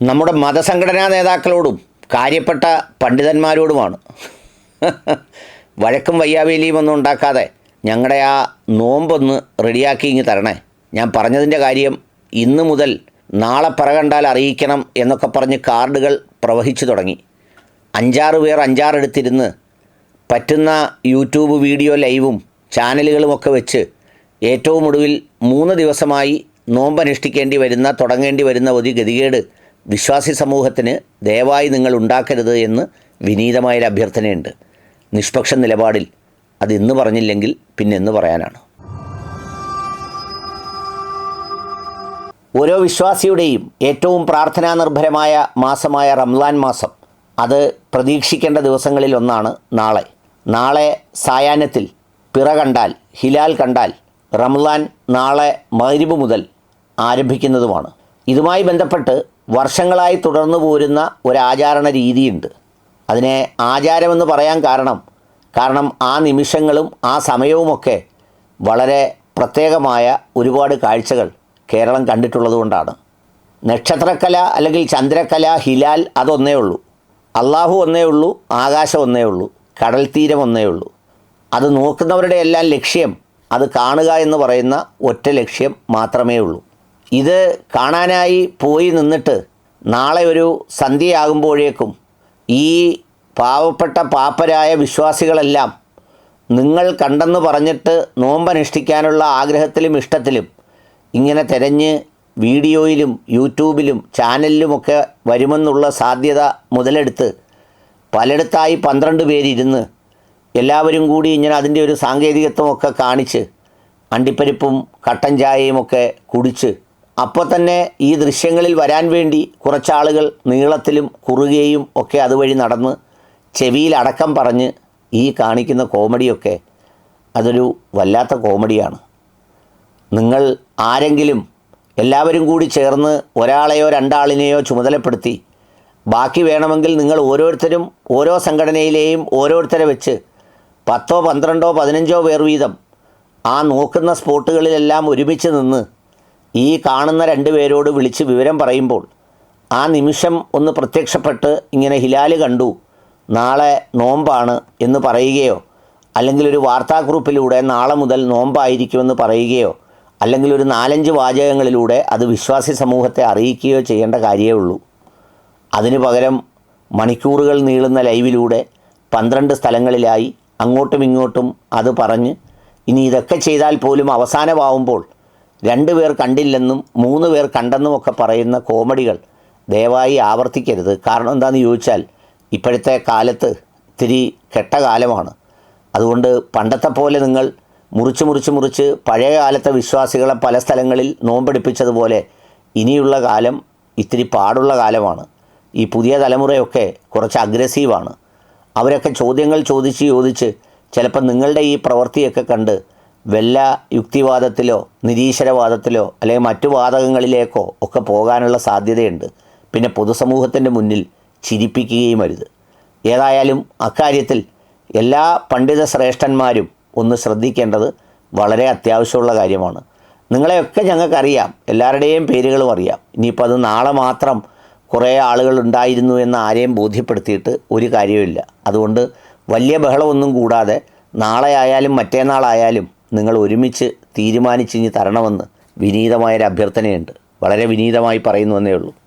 നമ്മുടെ മതസംഘടനാ നേതാക്കളോടും കാര്യപ്പെട്ട പണ്ഡിതന്മാരോടുമാണ്. വഴക്കും വയ്യാവേലിയും ഒന്നും ഉണ്ടാക്കാതെ ഞങ്ങളുടെ ആ നോമ്പൊന്ന് റെഡിയാക്കി ഇങ്ങ് തരണേ. ഞാൻ പറഞ്ഞതിന്റെ കാര്യം ഇന്ന് മുതൽ നാളെ പറകണ്ടാൽ അറിയിക്കണം എന്നൊക്കെ പറഞ്ഞ് കാർഡുകൾ പ്രവഹിച്ചു തുടങ്ങി. അഞ്ചാറ് പേർ അഞ്ചാറെടുത്തിരുന്ന് പറ്റുന്ന യൂട്യൂബ് വീഡിയോ ലൈവും ചാനലുകളുമൊക്കെ വെച്ച് ഏറ്റവും ഒടുവിൽ മൂന്ന് ദിവസമായി നോമ്പനുഷ്ഠിക്കേണ്ടി വരുന്ന തുടങ്ങേണ്ടി വരുന്ന ഒരു ഗതികേട് വിശ്വാസി സമൂഹത്തിന് ദയവായി നിങ്ങൾ ഉണ്ടാക്കരുത് എന്ന് വിനീതമായൊരു അഭ്യർത്ഥനയുണ്ട്. നിഷ്പക്ഷ നിലപാടിൽ അത് ഇന്ന് പറഞ്ഞില്ലെങ്കിൽ പിന്നെ എന്ന് പറയാനാണ്. ഓരോ വിശ്വാസിയുടെയും ഏറ്റവും പ്രാർത്ഥനാ നിർഭരമായ മാസമായ റംലാൻ മാസം അത് പ്രതീക്ഷിക്കേണ്ട ദിവസങ്ങളിൽ ഒന്നാണ് നാളെ. നാളെ സായാഹ്നത്തിൽ പിറ കണ്ടാൽ ഹിലാൽ കണ്ടാൽ റംലാൻ നാളെ മൈരിബ് മുതൽ ആരംഭിക്കുന്നതുമാണ്. ഇതുമായി ബന്ധപ്പെട്ട് വർഷങ്ങളായി തുടർന്നു പോരുന്ന ഒരാചാരണ രീതിയുണ്ട്. അതിനെ ആചാരമെന്ന് പറയാൻ കാരണം കാരണം ആ നിമിഷങ്ങളും ആ സമയവുമൊക്കെ വളരെ പ്രത്യേകമായ ഒരുപാട് കാഴ്ചകൾ കേരളം കണ്ടിട്ടുള്ളതുകൊണ്ടാണ് നക്ഷത്രക്കല അല്ലെങ്കിൽ ചന്ദ്രക്കല ഹിലാൽ അതൊന്നേ ഉള്ളൂ. അള്ളാഹു ഒന്നേ ഉള്ളൂ ആകാശം ഒന്നേ ഉള്ളൂ കടൽ തീരം ഒന്നേ ഉള്ളൂ. അത് നോക്കുന്നവരുടെ എല്ലാം ലക്ഷ്യം അത് കാണുക എന്ന് പറയുന്ന ഒറ്റ ലക്ഷ്യം മാത്രമേ ഉള്ളൂ. ഇത് കാണാനായി പോയി നിന്നിട്ട് നാളെ ഒരു സന്ധ്യയാകുമ്പോഴേക്കും ഈ പാവപ്പെട്ട പാപ്പരായ വിശ്വാസികളെല്ലാം നിങ്ങൾ കണ്ടെന്ന് പറഞ്ഞിട്ട് നോമ്പനുഷ്ഠിക്കാനുള്ള ആഗ്രഹത്തിലും ഇഷ്ടത്തിലും ഇങ്ങനെ തിരഞ്ഞ് വീഡിയോയിലും യൂട്യൂബിലും ചാനലിലുമൊക്കെ വരുമെന്നുള്ള സാധ്യത മുതലെടുത്ത് പലയിടത്തായി പന്ത്രണ്ട് പേരിരുന്ന് എല്ലാവരും കൂടി ഇങ്ങനെ അതിന്റെ ഒരു സാങ്കേതികത്വമൊക്കെ കാണിച്ച് അണ്ടിപ്പരിപ്പും കട്ടൻ ചായയുമൊക്കെ കുടിച്ച് അപ്പോൾ തന്നെ ഈ ദൃശ്യങ്ങളിൽ വരാൻ വേണ്ടി കുറച്ചാളുകൾ നീളത്തിലും കുറുകയും ഒക്കെ അതുവഴി നടന്ന് ചെവിയിൽ അടക്കം പറഞ്ഞ് ഈ കാണിക്കുന്ന കോമഡിയൊക്കെ അതൊരു വല്ലാത്ത കോമഡിയാണ്. നിങ്ങൾ ആരെങ്കിലും എല്ലാവരും കൂടി ചേർന്ന് ഒരാളെയോ രണ്ടാളിനെയോ ചുമതലപ്പെടുത്തി ബാക്കി വേണമെങ്കിൽ നിങ്ങൾ ഓരോരുത്തരും ഓരോ സംഘടനയിലെയും ഓരോരുത്തരെ വെച്ച് പത്തോ പന്ത്രണ്ടോ പതിനഞ്ചോ പേർ വീതം ആ നോക്കുന്ന സ്പോട്ടുകളിലെല്ലാം ഒരുമിച്ച് നിന്ന് ഈ കാണുന്ന രണ്ടുപേരോട് വിളിച്ച് വിവരം പറയുമ്പോൾ ആ നിമിഷം ഒന്ന് പ്രത്യക്ഷപ്പെട്ട് ഇങ്ങനെ ഹിലാൽ കണ്ടു നാളെ നോമ്പാണ് എന്ന് പറയുകയോ അല്ലെങ്കിൽ ഒരു വാർത്താക്കുറിപ്പിലൂടെ നാളെ മുതൽ നോമ്പായിരിക്കുമെന്ന് പറയുകയോ അല്ലെങ്കിൽ ഒരു നാലഞ്ച് വാചകങ്ങളിലൂടെ അത് വിശ്വാസി സമൂഹത്തെ അറിയിക്കുകയോ ചെയ്യേണ്ട കാര്യമേ ഉള്ളൂ. അതിനു പകരം മണിക്കൂറുകൾ നീളുന്ന ലൈവിലൂടെ പന്ത്രണ്ട് സ്ഥലങ്ങളിലായി അങ്ങോട്ടും ഇങ്ങോട്ടും അത് പറഞ്ഞ് ഇനി ഇതൊക്കെ ചെയ്താൽ പോലും അവസാനമാവുമ്പോൾ രണ്ട് പേർ കണ്ടില്ലെന്നും മൂന്ന് പേർ കണ്ടെന്നും ഒക്കെ പറയുന്ന കോമഡികൾ ദയവായി ആവർത്തിക്കരുത്. കാരണം എന്താണെന്ന് ചോദിച്ചാൽ ഇപ്പോഴത്തെ കാലത്ത് ഇത്തിരി കെട്ട കാലമാണ്. അതുകൊണ്ട് പണ്ടത്തെ പോലെ നിങ്ങൾ മുറിച്ച് മുറിച്ച് മുറിച്ച് പഴയ കാലത്തെ വിശ്വാസികളെ പല സ്ഥലങ്ങളിൽ നോമ്പെടുപ്പിച്ചതുപോലെ ഇനിയുള്ള കാലം ഇത്തിരി പാടുള്ള കാലമാണ്. ഈ പുതിയ തലമുറയൊക്കെ കുറച്ച് അഗ്രസീവാണ് അവരൊക്കെ ചോദ്യങ്ങൾ ചോദിച്ച് ചോദിച്ച് ചിലപ്പോൾ നിങ്ങളുടെ ഈ പ്രവൃത്തിയൊക്കെ കണ്ട് വല്ല യുക്തിവാദത്തിലോ നിരീശ്വരവാദത്തിലോ അല്ലെങ്കിൽ മറ്റു വാദകങ്ങളിലേക്കോ ഒക്കെ പോകാനുള്ള സാധ്യതയുണ്ട്. പിന്നെ പൊതുസമൂഹത്തിന്റെ മുന്നിൽ ചിരിപ്പിക്കുകയും അരുത്. ഏതായാലും അക്കാര്യത്തിൽ എല്ലാ പണ്ഡിത ശ്രേഷ്ഠന്മാരും ഒന്ന് ശ്രദ്ധിക്കേണ്ടത് വളരെ അത്യാവശ്യമുള്ള കാര്യമാണ്. നിങ്ങളെയൊക്കെ ഞങ്ങൾക്കറിയാം എല്ലാവരുടെയും പേരുകളും അറിയാം. ഇനിയിപ്പോൾ അത് നാളെ മാത്രം കുറേ ആളുകൾ ഉണ്ടായിരുന്നു എന്ന് ആരെയും ബോധ്യപ്പെടുത്തിയിട്ട് ഒരു കാര്യവുമില്ല. അതുകൊണ്ട് വലിയ ബഹളമൊന്നും കൂടാതെ നാളെ ആയാലും മറ്റേനാളായാലും നിങ്ങൾ ഒരുമിച്ച് തീരുമാനിച്ചിഞ്ഞ് തരണമെന്ന് വിനീതമായൊരു അഭ്യർത്ഥനയുണ്ട് വളരെ വിനീതമായി പറയുന്നു എന്നേ ഉള്ളൂ.